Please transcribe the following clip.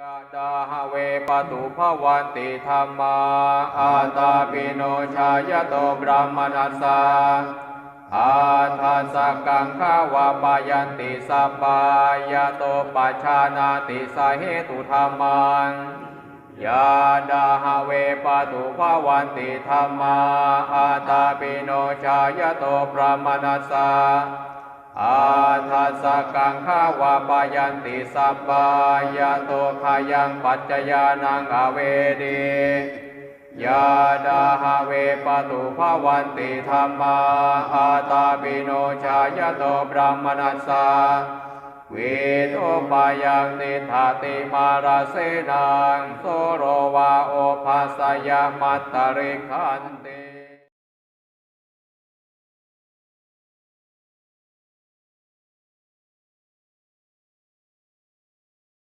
ยะดาหเวปตุภวันติธรรมาอาตาปิโนชายโตบรมนัสสาอาทัสกังขาวาปายันติสัปายะโตปัชชานาติสาเหตุธรรมังยาดาหเวปตุภวันติธรรมาอาตาปิโนชายโตบรมนัสสา อาทัสกังขาวาปายันติสัปปายะโตขายังปัจจยานังอเวดียาดาหาเวปตุภาวันติธรรมาอาตาปิโนชายโตบรมนัสสาเวทโอปายังนิทาติมาราเสนังโสโรวาโอภาสยามัตตริขันติ